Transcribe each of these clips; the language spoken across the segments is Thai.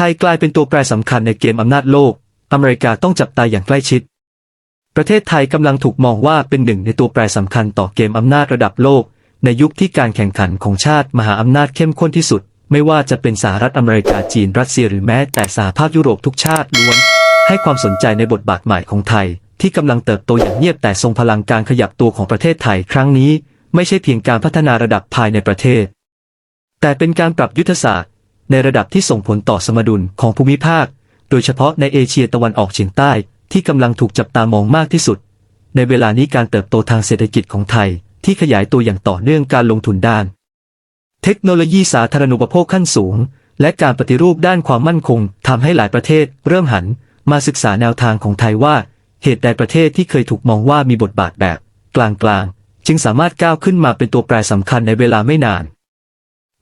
ทยกลายเป็นตัวแปรสำคัญในเกมอำนาจโลก อเมริกาต้องจับตาอย่างใกล้ชิด ประเทศไทยกำลังถูกมองว่าเป็นหนึ่งในตัวแปรสำคัญต่อเกมอำนาจระดับโลก ในยุคที่การแข่งขันของชาติมหาอำนาจเข้มข้นที่สุด ไม่ว่าจะเป็นสหรัฐอเมริกาจีนรัสเซียหรือแม้แต่สหภาพยุโรปทุกชาติล้วน ให้ความสนใจในบทบาทใหม่ของไทย ที่กำลังเติบโตอย่างเงียบแต่ทรงพลังการขยับตัวของประเทศไทยครั้งนี้ ไม่ใช่เพียงการพัฒนาระดับภายในประเทศ แต่เป็นการปรับยุทธศาสตร์ ในระดับที่ส่งผลต่อสมดุลของภูมิภาค โดยเฉพาะในเอเชียตะวันออกเฉียงใต้ที่กำลังถูกจับตามองมากที่สุด ในเวลานี้การเติบโตทางเศรษฐกิจของไทย ที่ขยายตัวอย่างต่อเนื่องการลงทุนด้าน เทคโนโลยีสาธารณูปโภคขั้นสูง และการปฏิรูปด้านความมั่นคงทำให้หลายประเทศ เริ่มหันมาศึกษาแนวทางของไทยว่า เหตุใดประเทศที่เคยถูกมองว่ามีบทบาทแบบ กลางๆ จึงสามารถก้าวขึ้นมาเป็นตัวแปรสำคัญในเวลาไม่นาน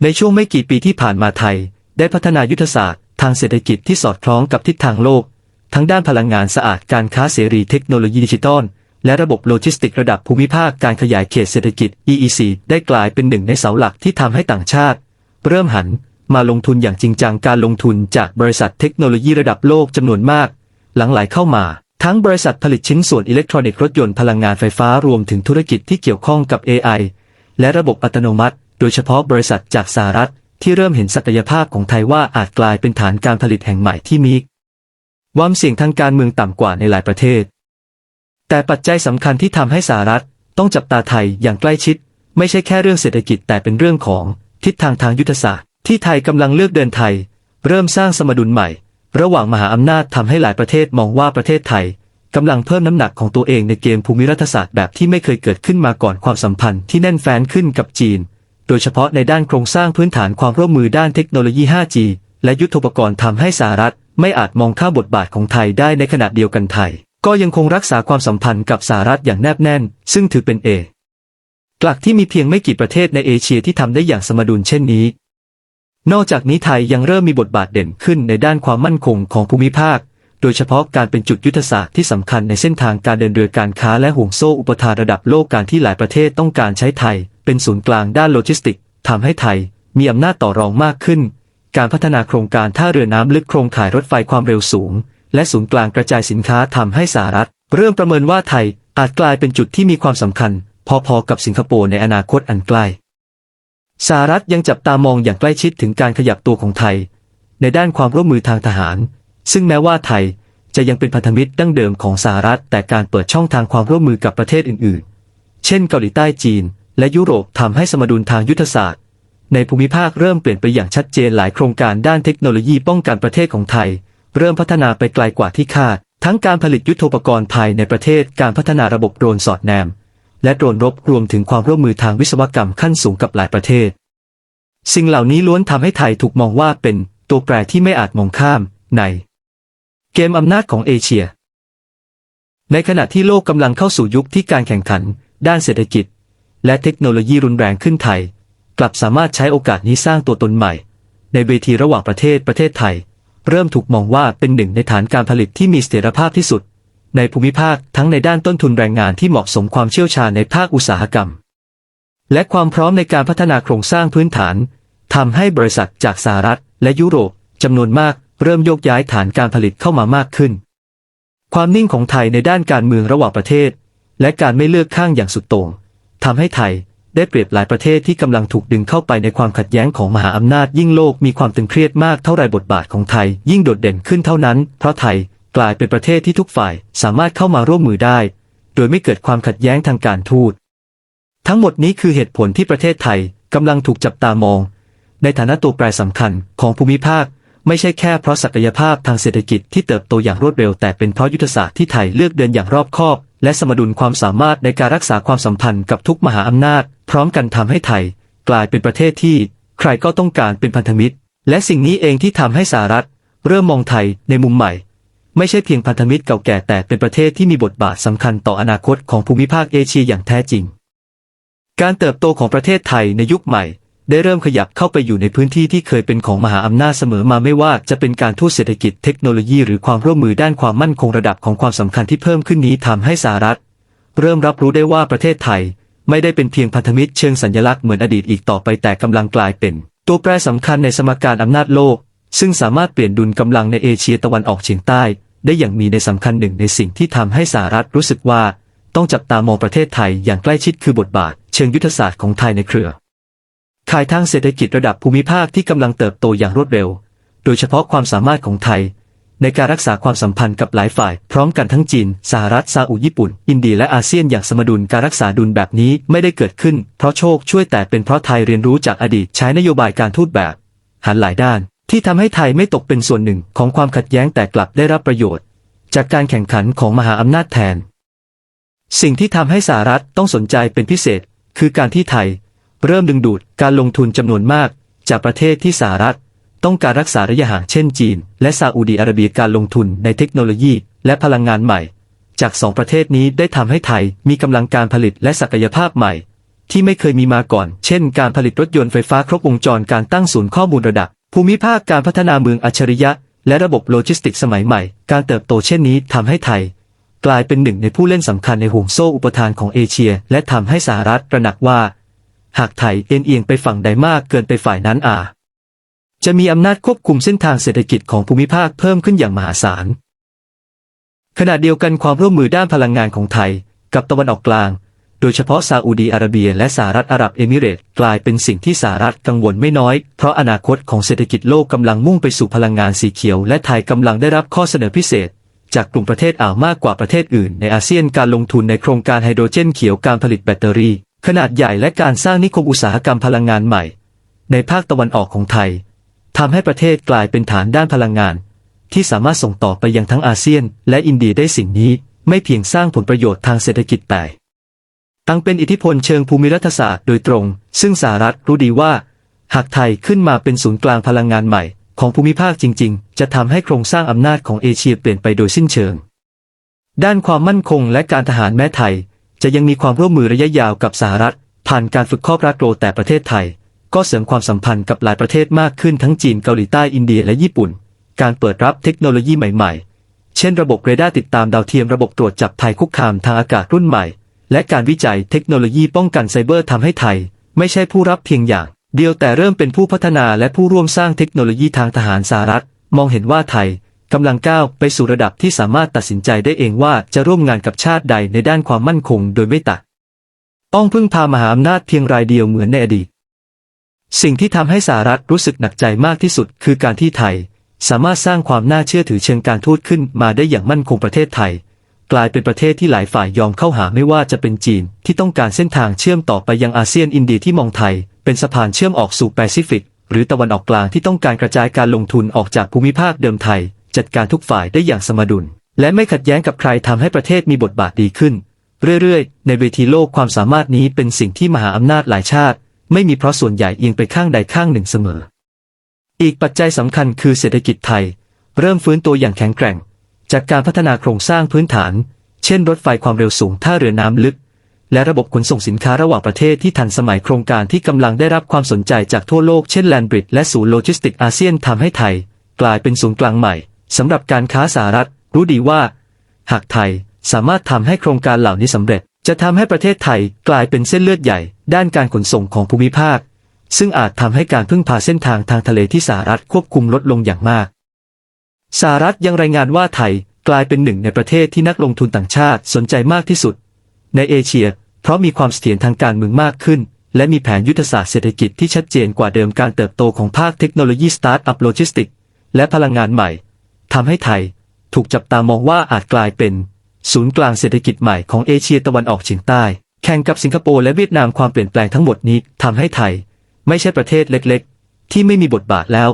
ในช่วงไม่กี่ปีที่ผ่านมาไทย ได้พัฒนายุทธศาสตร์ ทางเศรษฐกิจที่สอดคล้องกับทิศทางโลก ทั้งด้านพลังงานสะอาดการค้าเสรีเทคโนโลยีดิจิทัลและระบบโลจิสติกระดับภูมิภาคการขยายเขตเศรษฐกิจ EEC ได้กลายเป็นหนึ่งในเสาหลักที่ทำให้ต่างชาติ เริ่มหันมาลงทุนอย่างจริงจังการลงทุนจากบริษัทเทคโนโลยีระดับโลกจำนวนมาก หลังไหลเข้ามา ทั้งบริษัทผลิตชิ้นส่วนอิเล็กทรอนิกส์รถยนต์พลังงานไฟฟ้ารวมถึงธุรกิจที่เกี่ยวข้องกับ AI และระบบอัตโนมัติ โดยเฉพาะบริษัทจากสหรัฐ ที่เริ่มเห็นศักยภาพของไทยว่าอาจกลายเป็นฐานการผลิตแห่งใหม่ที่มีความเสี่ยงทางการเมืองต่ำกว่าในหลายประเทศ แต่ปัจจัยสำคัญที่ทำให้สหรัฐต้องจับตาไทยอย่างใกล้ชิด ไม่ใช่แค่เรื่องเศรษฐกิจแต่เป็นเรื่องของทิศทางทางยุทธศาสตร์ ที่ไทยกำลังเลือกเดินไทย เริ่มสร้างสมดุลใหม่ ระหว่างมหาอำนาจทำให้หลายประเทศมองว่าประเทศไทยกำลังเพิ่มน้ำหนักของตัวเองในเกมภูมิรัฐศาสตร์แบบที่ไม่เคยเกิดขึ้นมาก่อนความสัมพันธ์ที่แน่นแฟ้นขึ้นกับจีน โดยเฉพาะในด้านโครงสร้างพื้นฐานความร่วมมือด้านเทคโนโลยี 5G และยุทธปกรณ์ทำให้สหรัฐไม่อาจมองข้ามบทบาทของไทยได้ในขณะเดียวกันไทย ก็ยังคงรักษาความสัมพันธ์กับสหรัฐอย่างแนบแน่น ซึ่งถือเป็นเอกลักที่มีเพียงไม่กี่ประเทศในเอเชียที่ทำได้อย่างสมดุลเช่นนี้ นอกจากนี้ไทยยังเริ่มมีบทบาทเด่นขึ้นในด้านความมั่นคงของภูมิภาค โดยเฉพาะการเป็นจุดยุทธศาสตร์ที่สำคัญในเส้นทางการเดินเรือการค้าและห่วงโซ่อุปทานระดับโลกการที่หลายประเทศต้องการใช้ไทย เป็นศูนย์กลางด้านโลจิสติกส์ทำให้ไทยมีอำนาจต่อรองมากขึ้น การพัฒนาโครงการท่าเรือน้ำลึกโครงข่ายรถไฟความเร็วสูง และศูนย์กลางกระจายสินค้าทำให้สหรัฐ เริ่มประเมินว่าไทยอาจกลายเป็นจุดที่มีความสำคัญ พอๆกับสิงคโปร์ในอนาคตอันใกล้สหรัฐยังจับตามองอย่างใกล้ชิดถึงการขยับตัวของไทย ในด้านความร่วมมือทางทหาร ซึ่งแม้ว่าไทยจะยังเป็นพันธมิตรดั้งเดิมของสหรัฐ แต่การเปิดช่องทางความร่วมมือกับประเทศอื่น ๆ เช่นเกาหลีใต้จีน และยุโรปทำให้สมดุลทางยุทธศาสตร์ ในภูมิภาคเริ่มเปลี่ยนไปอย่างชัดเจนหลายโครงการด้านเทคโนโลยีป้องกันประเทศของไทย เริ่มพัฒนาไปไกลกว่าที่คาด ทั้งการผลิตยุทโธปกรณ์ภายในประเทศการพัฒนาระบบโดรนสอดแนม และโดรนรบรวมถึงความร่วมมือทางวิศวกรรมขั้นสูงกับหลายประเทศ สิ่งเหล่านี้ล้วนทำให้ไทยถูกมองว่าเป็นตัวแปรที่ไม่อาจมองข้ามใน เกมอำนาจของเอเชีย ในขณะที่โลกกำลังเข้าสู่ยุคที่การแข่งขัน ด้านเศรษฐกิจ และเทคโนโลยีรุนแรงขึ้นไทย กลับสามารถใช้โอกาสนี้สร้างตัวตนใหม่ ในเวทีระหว่างประเทศประเทศไทย เริ่มถูกมองว่าเป็นหนึ่งในฐานการผลิตที่มีเสถียรภาพที่สุด ในภูมิภาคทั้งในด้านต้นทุนแรงงานที่เหมาะสมความเชี่ยวชาญในภาคอุตสาหกรรม และความพร้อมในการพัฒนาโครงสร้างพื้นฐานทำให้บริษัทจากสหรัฐ และยุโรปจำนวนมากเริ่มโยกย้ายฐานการผลิตเข้ามามากขึ้น ความนิ่งของไทยในด้านการเมืองระหว่างประเทศ และการไม่เลือกข้างอย่างสุดโต่ง ทำให้ไทยได้เปรียบหลายประเทศที่กำลังถูกดึงเข้าไปในความขัดแย้งของมหาอำนาจยิ่งโลกมีความตึงเครียดมากเท่าไรบทบาทของไทย ยิ่งโดดเด่นขึ้นเท่านั้น เพราะไทยกลายเป็นประเทศที่ทุกฝ่ายสามารถเข้ามาร่วมมือได้ โดยไม่เกิดความขัดแย้งทางการทูต ทั้งหมดนี้คือเหตุผลที่ประเทศไทยกำลังถูกจับตามอง ในฐานะตัวแปรสำคัญของภูมิภาค ไม่ใช่แค่เพราะศักยภาพทางเศรษฐกิจที่เติบโตอย่างรวดเร็วแต่เป็นเพราะยุทธศาสตร์ที่ไทยเลือกเดินอย่างรอบคอบ และสมดุลความสามารถในการรักษาความสัมพันธ์กับทุกมหาอำนาจ พร้อมกันทำให้ไทย กลายเป็นประเทศที่ใครก็ต้องการเป็นพันธมิตร และสิ่งนี้เองที่ทำให้สหรัฐ เริ่มมองไทยในมุมใหม่ ไม่ใช่เพียงพันธมิตรเก่าแก่แต่เป็นประเทศที่มีบทบาทสำคัญต่ออนาคตของภูมิภาคเอเชียอย่างแท้จริง การเติบโตของประเทศไทยในยุคใหม่ ได้เริ่มขยับเข้าไปอยู่ในพื้นที่ที่เคยเป็นของมหาอำนาจเสมอมาไม่ว่าจะเป็นการทูตเศรษฐกิจเทคโนโลยีหรือความร่วมมือด้านความมั่นคงระดับของความสำคัญที่เพิ่มขึ้นนี้ทำให้สหรัฐ เริ่มรับรู้ได้ว่าประเทศไทย ไม่ได้เป็นเพียงพันธมิตรเชิงสัญลักษณ์เหมือนอดีตอีกต่อไปแต่กำลังกลายเป็น ตัวแปรสำคัญในสมการอำนาจโลก ซึ่งสามารถเปลี่ยนดุลกำลังในเอเชียตะวันออกเฉียงใต้ ได้อย่างมีในสำคัญหนึ่งในสิ่งที่ทำให้สหรัฐรู้สึกว่า ต้องจับตามองประเทศไทยอย่างใกล้ชิดคือบทบาท เชิงยุทธศาสตร์ของไทยในเครือ ขายทางเศรษฐกิจระดับภูมิภาคที่กำลังเติบโตอย่างรวดเร็ว โดยเฉพาะความสามารถของไทย ในการรักษาความสัมพันธ์กับหลายฝ่าย พร้อมกันทั้งจีน สหรัฐซาอุญี่ปุ่น อินเดียและอาเซียนอย่างสมดุลการรักษาดุลแบบนี้ไม่ได้เกิดขึ้น เพราะโชคช่วยแต่เป็นเพราะไทยเรียนรู้จากอดีตใช้นโยบายการทูตแบบ หันหลายด้าน ที่ทำให้ไทยไม่ตกเป็นส่วนหนึ่งของความขัดแย้งแต่กลับได้รับประโยชน์ จากการแข่งขันของมหาอำนาจแทน สิ่งที่ทำให้สหรัฐต้องสนใจเป็นพิเศษ คือการที่ไทย เริ่มดึงดูดการลงทุนจำนวนมาก จากประเทศที่สหรัฐ ต้องการรักษาระยะห่างเช่นจีน และซาอุดีอาระเบียการลงทุนในเทคโนโลยี และพลังงานใหม่ จากสองประเทศนี้ได้ทำให้ไทยมีกำลังการผลิตและศักยภาพใหม่ ที่ไม่เคยมีมาก่อน เช่น การผลิตรถยนต์ไฟฟ้าครบวงจรการตั้งศูนย์ข้อมูลระดับ ภูมิภาคการพัฒนาเมืองอัจฉริยะ และระบบโลจิสติกส์สมัยใหม่ การเติบโตเช่นนี้ทำให้ไทยกลายเป็นหนึ่งในผู้เล่นสำคัญในห่วงโซ่อุปทานของเอเชีย และทำให้สหรัฐตระหนักว่า หากไทยเอ็นเอียงไปฝั่งใดมากเกินไปฝ่ายนั้นอาจจะมีอำนาจควบคุมเส้นทางเศรษฐกิจของภูมิภาคเพิ่มขึ้นอย่างมหาศาล ขณะเดียวกันความร่วมมือด้านพลังงานของไทย กับตะวันออกกลาง โดยเฉพาะซาอุดีอาระเบียและสหรัฐอาหรับเอมิเรตกลายเป็นสิ่งที่สหรัฐกังวลไม่น้อย เพราะอนาคตของเศรษฐกิจโลกกำลังมุ่งไปสู่พลังงานสีเขียว และไทยกำลังได้รับข้อเสนอพิเศษจากกลุ่มประเทศอ่าวมากกว่าประเทศอื่นในอาเซียนการลงทุนในโครงการไฮโดรเจนเขียวการผลิตแบตเตอรี่ ขนาดใหญ่และการสร้างนิคมอุตสาหกรรมพลังงานใหม่ ในภาคตะวันออกของไทยทำให้ประเทศกลายเป็นฐานด้านพลังงาน ที่สามารถส่งต่อไปยังทั้งอาเซียน และอินเดียได้สิ่งนี้ ไม่เพียงสร้างผลประโยชน์ทางเศรษฐกิจแต่ตั้งเป็นอิทธิพลเชิงภูมิรัฐศาสตร์โดยตรง ซึ่งสหรัฐรู้ดีว่า หากไทยขึ้นมาเป็นศูนย์กลางพลังงานใหม่ ของภูมิภาคจริง ๆ จะทำให้โครงสร้างอำนาจของเอเชียเปลี่ยนไปโดยสิ้นเชิง ด้านความมั่นคงและการทหารแม้ไทย จะยังมีความร่วมมือระยะยาวกับสหรัฐ ผ่านการฝึกครอบรักโรแต่ประเทศไทย ก็เสริมความสัมพันธ์กับหลายประเทศมากขึ้นทั้งจีนเกาหลีใต้อินเดียและญี่ปุ่น การเปิดรับเทคโนโลยีใหม่ๆ เช่นระบบเรดาร์ติดตามดาวเทียมระบบตรวจจับภัยคุกคามทางอากาศรุ่นใหม่ และการวิจัยเทคโนโลยีป้องกันไซเบอร์ทำให้ไทย ไม่ใช่ผู้รับเพียงอย่าง เดียวแต่เริ่มเป็นผู้พัฒนาและผู้ร่วมสร้างเทคโนโลยีทางทหารสหรัฐ มองเห็นว่าไทย กำลังก้าวไปสู่ระดับที่สามารถตัดสินใจได้เองว่าจะร่วมงานกับชาติใดในด้านความมั่นคงโดยไม่ตัดต้องพึ่งพามหาอำนาจเพียงรายเดียวเหมือนในอดีต สิ่งที่ทำให้สหรัฐรู้สึกหนักใจมากที่สุดคือการที่ไทย สามารถสร้างความน่าเชื่อถือเชิงการทูตขึ้นมาได้อย่างมั่นคงประเทศไทย กลายเป็นประเทศที่หลายฝ่ายยอมเข้าหาไม่ว่าจะเป็นจีนที่ต้องการเส้นทางเชื่อมต่อไปยังอาเซียนอินเดียที่มองไทย เป็นสะพานเชื่อมออกสู่แปซิฟิกหรือตะวันออกกลางที่ต้องการกระจายการลงทุนออกจากภูมิภาคเดิมไทย จัดการทุกฝ่ายได้อย่างสมดุล และไม่ขัดแย้งกับใครทำให้ประเทศมีบทบาทดีขึ้น เรื่อยๆ ในเวทีโลกความสามารถนี้เป็นสิ่งที่มหาอำนาจหลายชาติ ไม่มีเพราะส่วนใหญ่เอียงไปข้างใดข้างหนึ่งเสมอ อีกปัจจัยสำคัญคือเศรษฐกิจไทย เริ่มฟื้นตัวอย่างแข็งแกร่ง จากการพัฒนาโครงสร้างพื้นฐาน เช่น รถไฟความเร็วสูงท่าเรือน้ำลึกและระบบขนส่งสินค้าระหว่างประเทศที่ทันสมัยโครงการที่กำลังได้รับความสนใจจากทั่วโลกเช่นแลนบริดและศูนย์โลจิสติกอาเซียนทำให้ไทย กลายเป็นศูนย์กลางใหม่ สำหรับการค้าสหรัฐ รู้ดีว่า หากไทยสามารถทำให้โครงการเหล่านี้สำเร็จ จะทำให้ประเทศไทยกลายเป็นเส้นเลือดใหญ่ ด้านการขนส่งของภูมิภาค ซึ่งอาจทำให้การพึ่งพาเส้นทางทางทะเลที่สหรัฐควบคุมลดลงอย่างมากสหรัฐยังรายงานว่าไทยกลายเป็นหนึ่งในประเทศที่นักลงทุนต่างชาติสนใจมากที่สุด ในเอเชีย เพราะมีความเสถียรทางการเมืองมากขึ้น และมีแผนยุทธศาสตร์เศรษฐกิจที่ชัดเจนกว่าเดิมการเติบโตของภาคเทคโนโลยีสตาร์ทอัพโลจิสติก และพลังงานใหม่ ทำให้ไทย ถูกจับตามองว่าอาจกลายเป็น ศูนย์กลางเศรษฐกิจใหม่ของเอเชียตะวันออกเฉียงใต้ แข่งกับสิงคโปร์และเวียดนามความเปลี่ยนแปลงทั้งหมดนี้ทำให้ไทย ไม่ใช่ประเทศเล็กๆ ที่ไม่มีบทบาทแล้ว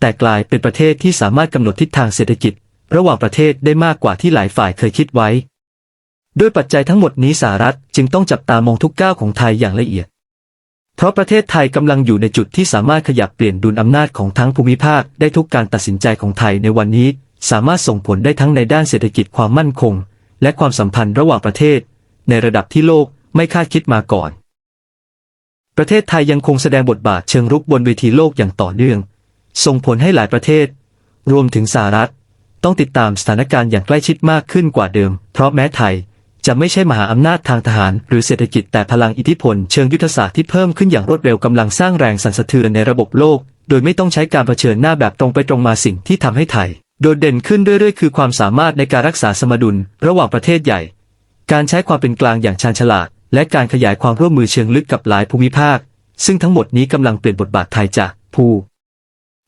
แต่กลายเป็นประเทศที่สามารถกำหนดทิศทางเศรษฐกิจ ระหว่างประเทศได้มากกว่าที่หลายฝ่ายเคยคิดไว้ ด้วยปัจจัยทั้งหมดนี้สหรัฐจึงต้องจับตามองทุกก้าวของไทยอย่างละเอียด เพราะประเทศไทยกำลังอยู่ในจุดที่สามารถขยับเปลี่ยนดุลอำนาจของทั้งภูมิภาคได้ทุกการตัดสินใจของไทยในวันนี้ สามารถส่งผลได้ทั้งในด้านเศรษฐกิจความมั่นคง และความสัมพันธ์ระหว่างประเทศ ในระดับที่โลกไม่คาดคิดมาก่อน ประเทศไทยยังคงแสดงบทบาทเชิงรุกบนเวทีโลกอย่างต่อเนื่อง ส่งผลให้หลายประเทศ รวมถึงสหรัฐ ต้องติดตามสถานการณ์อย่างใกล้ชิดมากขึ้นกว่าเดิม เพราะแม้ไทย จะไม่ใช่มหาอำนาจทางทหาร หรือเศรษฐกิจแต่พลังอิทธิพลเชิงยุทธศาสตร์ที่เพิ่มขึ้นอย่างรวดเร็วกำลังสร้างแรงสั่นสะเทือนในระบบโลก โดยไม่ต้องใช้การเผชิญหน้าแบบตรงไปตรงมาสิ่งที่ทำให้ไทย โดดเด่นขึ้นเรื่อยๆ คือความสามารถในการรักษาสมดุล ระหว่างประเทศใหญ่ การใช้ความเป็นกลางอย่างชาญฉลาด และการขยายความร่วมมือเชิงลึกกับหลายภูมิภาค ซึ่งทั้งหมดนี้กำลังเปลี่ยนบทบาทไทยจากผู้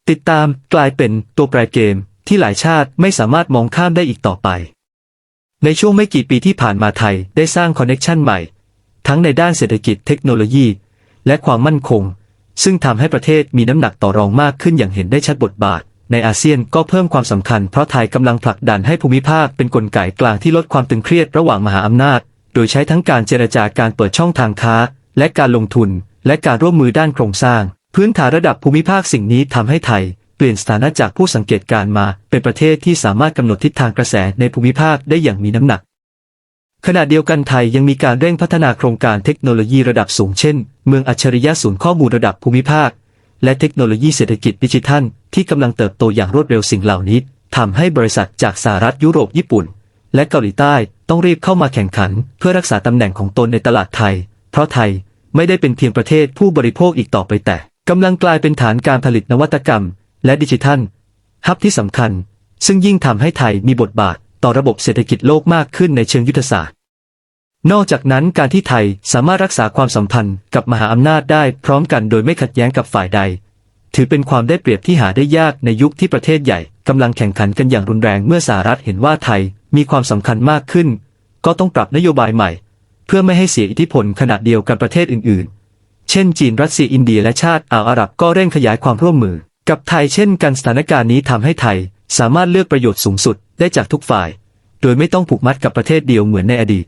ติดตามกลายเป็นตัวแปรเกม ที่หลายชาติไม่สามารถมองข้ามได้อีกต่อไป ในช่วงไม่กี่ปีที่ผ่านมาไทยได้สร้างคอนเน็ชันใหม่ ทั้งในด้านเศรษฐกิจเทคโนโลยี และความมั่นคง ซึ่งทำให้ประเทศมีน้ำหนักต่อรองมากขึ้นอย่างเห็นได้ชัดบทบาท ในอาเซียนก็เพิ่มความสำคัญเพราะไทยกำลังผลักดันให้ภูมิภาคเป็นกลไกกลางที่ลดความตึงเครียดระหว่างมหาอำนาจ โดยใช้ทั้งการเจรจาการเปิดช่องทางค้า และการลงทุน และการร่วมมือด้านโครงสร้าง พื้นฐานระดับภูมิภาคสิ่งนี้ทำให้ไทย เปลี่ยนสถานะจากผู้สังเกตการ์มาเป็นประเทศที่สามารถกำหนดทิศทางกระแสในภูมิภาคได้อย่างมีน้ำหนัก ขณะเดียวกันไทยยังมีการเร่งพัฒนาโครงการเทคโนโลยีระดับสูงเช่น เมืองอัจฉริยะศูนย์ข้อมูลระดับภูมิภาค และเทคโนโลยีเศรษฐกิจดิจิทัล ที่กำลังเติบโตอย่างรวดเร็วสิ่งเหล่านี้ทำให้บริษัทจากสหรัฐยุโรปญี่ปุ่น และเกาหลีใต้ต้องรีบเข้ามาแข่งขัน เพื่อรักษาตำแหน่งของตนในตลาดไทย เพราะไทยไม่ได้เป็นเพียงประเทศผู้บริโภคอีกต่อไปแต่กำลังกลายเป็นฐานการผลิตนวัตกรรม และดิจิทัลฮับที่สำคัญ ซึ่งยิ่งทำให้ไทยมีบทบาทต่อระบบเศรษฐกิจโลกมากขึ้นในเชิงยุทธศาสตร์ นอกจากนั้นการที่ไทยสามารถรักษาความสัมพันธ์กับมหาอำนาจได้พร้อมกันโดยไม่ขัดแย้งกับฝ่ายใด ถือเป็นความได้เปรียบที่หาได้ยากในยุคที่ประเทศใหญ่กำลังแข่งขันกันอย่างรุนแรงเมื่อสหรัฐเห็นว่าไทยมีความสำคัญมากขึ้น ก็ต้องปรับนโยบายใหม่ เพื่อไม่ให้เสียอิทธิพลขณะเดียวกันประเทศอื่น ๆ เช่นจีนรัสเซียอินเดียและชาติอ่าวอาหรับก็เร่งขยายความร่วมมือ กับไทยเช่นกันสถานการณ์นี้ทำให้ไทยสามารถเลือกประโยชน์สูงสุดได้จากทุกฝ่าย โดยไม่ต้องผูกมัดกับประเทศเดียวเหมือนในอดีต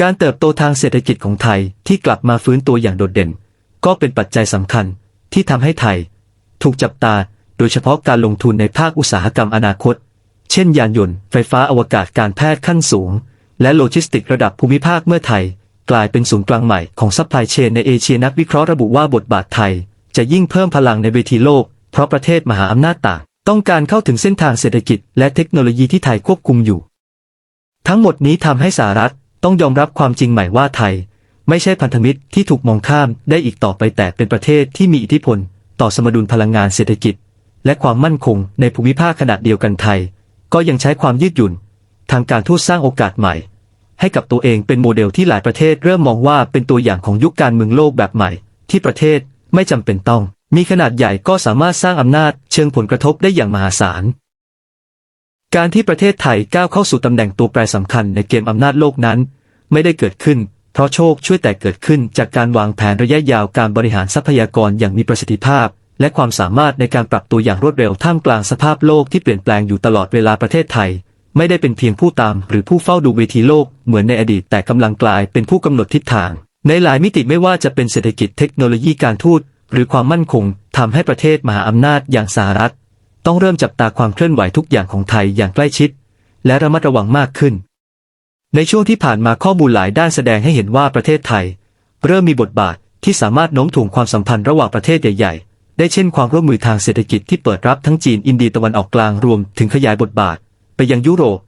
การเติบโตทางเศรษฐกิจของไทยที่กลับมาฟื้นตัวอย่างโดดเด่น ก็เป็นปัจจัยสำคัญที่ทำให้ไทย ถูกจับตาโดยเฉพาะการลงทุนในภาคอุตสาหกรรมอนาคต เช่นยานยนต์ไฟฟ้าอวกาศการแพทย์ขั้นสูง และโลจิสติกระดับภูมิภาคเมื่อไทย กลายเป็นศูนย์กลางใหม่ของซัพพลายเชนในเอเชียนักวิเคราะห์ระบุว่าบทบาทไทย จะยิ่งเพิ่มพลังในเวทีโลก เพราะประเทศมหาอำนาจต่างต้องการเข้าถึงเส้นทางเศรษฐกิจและเทคโนโลยีที่ไทยควบคุมอยู่ ทั้งหมดนี้ทำให้สหรัฐต้องยอมรับความจริงใหม่ว่าไทย ไม่ใช่พันธมิตรที่ถูกมองข้ามได้อีกต่อไปแต่เป็นประเทศที่มีอิทธิพล ต่อสมดุลพลังงานเศรษฐกิจ และความมั่นคงในภูมิภาคขนาดเดียวกันไทย ก็ยังใช้ความยืดหยุ่น ทางการทูตสร้างโอกาสใหม่ ให้กับตัวเองเป็นโมเดลที่หลายประเทศเริ่มมองว่าเป็นตัวอย่างของยุคการเมืองโลกแบบใหม่ ที่ประเทศไม่จำเป็นต้อง มีขนาดใหญ่ก็สามารถสร้างอำนาจเชิงผลกระทบได้อย่างมหาศาล การที่ประเทศไทยก้าวเข้าสู่ตำแหน่งตัวแปรสำคัญในเกมอำนาจโลกนั้น ไม่ได้เกิดขึ้น เพราะโชคช่วยแต่เกิดขึ้นจากการวางแผนระยะยาวการบริหารทรัพยากรอย่างมีประสิทธิภาพ และความสามารถในการปรับตัวอย่างรวดเร็วท่ามกลางสภาพโลกที่เปลี่ยนแปลงอยู่ตลอดเวลาประเทศไทย ไม่ได้เป็นเพียงผู้ตามหรือผู้เฝ้าดูเวทีโลกเหมือนในอดีตแต่กำลังกลายเป็นผู้กำหนดทิศทาง ในหลายมิติไม่ว่าจะเป็นเศรษฐกิจเทคโนโลยีการทูต หรือความมั่นคงทำให้ประเทศมหาอำนาจอย่างสหรัฐ ต้องเริ่มจับตาความเคลื่อนไหวทุกอย่างของไทยอย่างใกล้ชิด และระมัดระวังมากขึ้น ในช่วงที่ผ่านมาข้อมูลหลายด้านแสดงให้เห็นว่าประเทศไทย เริ่มมีบทบาทที่สามารถโน้มถ่วงความสัมพันธ์ระหว่างประเทศใหญ่ๆ ได้เช่นความร่วมมือทางเศรษฐกิจที่เปิดรับทั้งจีนอินเดียตะวันออกกลางรวมถึงขยายบทบาท ไปยังยุโรป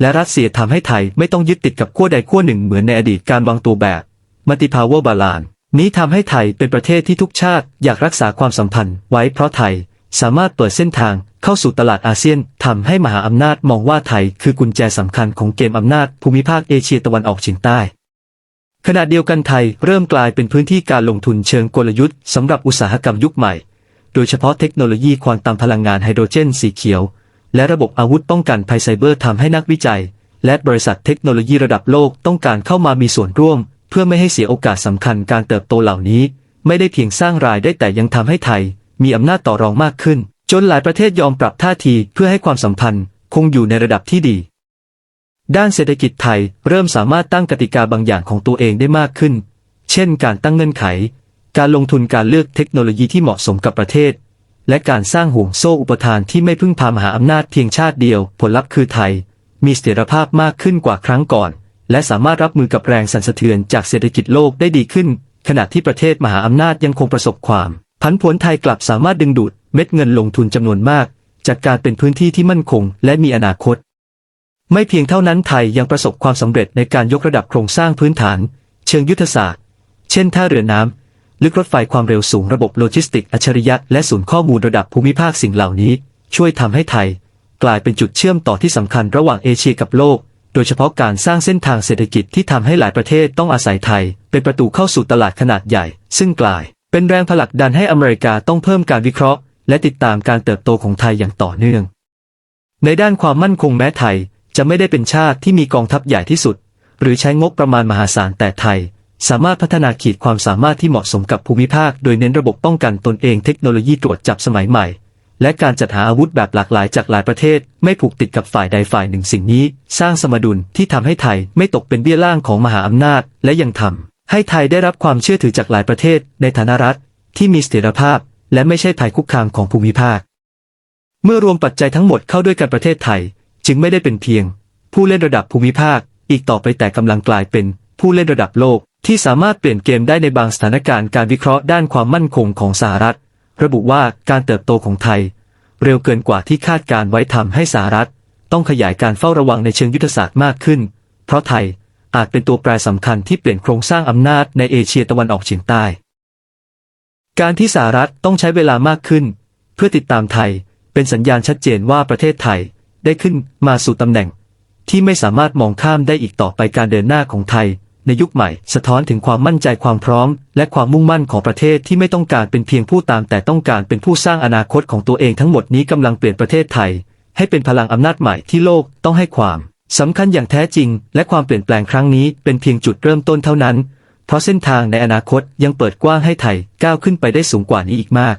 และรัสเซียทำให้ไทยไม่ต้องยึดติดกับขั้วใดขั้วหนึ่งเหมือนในอดีตการวางตัวแบบมัติพาวเวอร์บาลาน นี้ทำให้ไทยเป็นประเทศที่ทุกชาติอยากรักษาความสัมพันธ์ไว้เพราะไทยสามารถเปิดเส้นทางเข้าสู่ตลาดอาเซียนทำให้มหาอำนาจมองว่าไทยคือกุญแจสำคัญของเกมอำนาจภูมิภาคเอเชียตะวันออกเฉียงใต้ ขณะเดียวกันไทยเริ่มกลายเป็นพื้นที่การลงทุนเชิงกลยุทธ์สำหรับอุตสาหกรรมยุคใหม่ โดยเฉพาะเทคโนโลยีควอนตัมพลังงานไฮโดรเจนสีเขียว และระบบอาวุธป้องกันภัยไซเบอร์ทำให้นักวิจัย และบริษัทเทคโนโลยีระดับโลกต้องการเข้ามามีส่วนร่วม เพื่อไม่ให้เสียโอกาสสำคัญการเติบโตเหล่านี้ ไม่ได้เพียงสร้างรายได้แต่ยังทำให้ไทย มีอำนาจต่อรองมากขึ้น จนหลายประเทศยอมปรับท่าทีเพื่อให้ความสัมพันธ์ คงอยู่ในระดับที่ดี ด้านเศรษฐกิจไทยเริ่มสามารถตั้งกติกาบางอย่างของตัวเองได้มากขึ้น เช่น การตั้งเงื่อนไข การลงทุนการเลือกเทคโนโลยีที่เหมาะสมกับประเทศ และการสร้างห่วงโซ่อุปทานที่ไม่พึ่งพามหาอำนาจเพียงชาติเดียว ผลลัพธ์คือไทย มีเสถียรภาพมากขึ้นกว่าครั้งก่อน และสามารถรับมือกับแรงสั่นสะเทือนจากเศรษฐกิจโลกได้ดีขึ้น ขณะที่ประเทศมหาอำนาจยังคงประสบความผันผวนไทยกลับสามารถดึงดูดเม็ดเงินลงทุนจำนวนมาก จากการเป็นพื้นที่ที่มั่นคง และมีอนาคต ไม่เพียงเท่านั้นไทยยังประสบความสำเร็จในการยกระดับโครงสร้างพื้นฐาน เชิงยุทธศาสตร์ เช่นท่าเรือน้ลึกรถไฟความเร็วสูงระบบโลจิสติกอัจฉริยะและศูนย์ข้อมูลระดับภูมิภาคสิ่งเหล่านี้ ช่วยทำให้ไทย กลายเป็นจุดเชื่อมต่อที่สำคัญระหว่างเอเชียกับโลก โดยเฉพาะการสร้างเส้นทางเศรษฐกิจที่ทำให้หลายประเทศต้องอาศัยไทย เป็นประตูเข้าสู่ตลาดขนาดใหญ่ ซึ่งกลาย เป็นแรงผลักดันให้อเมริกาต้องเพิ่มการวิเคราะห์ และติดตามการเติบโตของไทยอย่างต่อเนื่อง ในด้านความมั่นคงแม้ไทยจะไม่ได้เป็นชาติที่มีกองทัพใหญ่ที่สุด หรือใช้งบประมาณมหาศาลแต่ไทย สามารถพัฒนาขีดความสามารถที่เหมาะสมกับภูมิภาค โดยเน้นระบบป้องกันตนเองเทคโนโลยีตรวจจับสมัยใหม่ และการจัดหาอาวุธแบบหลากหลายจากหลายประเทศ ไม่ผูกติดกับฝ่ายใดฝ่ายหนึ่งสิ่งนี้ สร้างสมดุลที่ทำให้ไทยไม่ตกเป็นเบี้ยล่างของมหาอำนาจ และยังทำให้ไทยได้รับความเชื่อถือจากหลายประเทศ ในฐานะรัฐ ที่มีเสถียรภาพ และไม่ใช่ภัยคุกคามของภูมิภาค เมื่อรวมปัจจัยทั้งหมดเข้าด้วยกันประเทศไทย จึงไม่ได้เป็นเพียง ผู้เล่นระดับภูมิภาค อีกต่อไปแต่กำลังกลายเป็นผู้เล่นระดับโลกที่สามารถเปลี่ยนเกมได้ในบางสถานการณ์การวิเคราะห์ด้านความมั่นคงของสหรัฐ ระบุว่าการเติบโตของไทย เร็วเกินกว่าที่คาดการไว้ทำให้สหรัฐ ต้องขยายการเฝ้าระวังในเชิงยุทธศาสตร์มากขึ้น เพราะไทยอาจเป็นตัวแปรสำคัญที่เปลี่ยนโครงสร้างอำนาจในเอเชียตะวันออกเฉียงใต้ การที่สหรัฐต้องใช้เวลามากขึ้น เพื่อติดตามไทยเป็นสัญญาณชัดเจนว่าประเทศไทยได้ขึ้นมาสู่ตำแหน่ง ที่ไม่สามารถมองข้ามได้อีกต่อไปการเดินหน้าของไทย ในยุคใหม่ สะท้อนถึงความมั่นใจความพร้อม และความมุ่งมั่นของประเทศที่ไม่ต้องการเป็นเพียงผู้ตาม แต่ต้องการเป็นผู้สร้างอนาคตของตัวเองทั้งหมดนี้กำลังเปลี่ยนประเทศไทย ให้เป็นพลังอำนาจใหม่ที่โลกต้องให้ความสำคัญอย่างแท้จริง และความเปลี่ยนแปลงครั้งนี้เป็นเพียงจุดเริ่มต้นเท่านั้น เพราะเส้นทางในอนาคตยังเปิดกว้างให้ไทยก้าวขึ้นไปได้สูงกว่านี้อีกมาก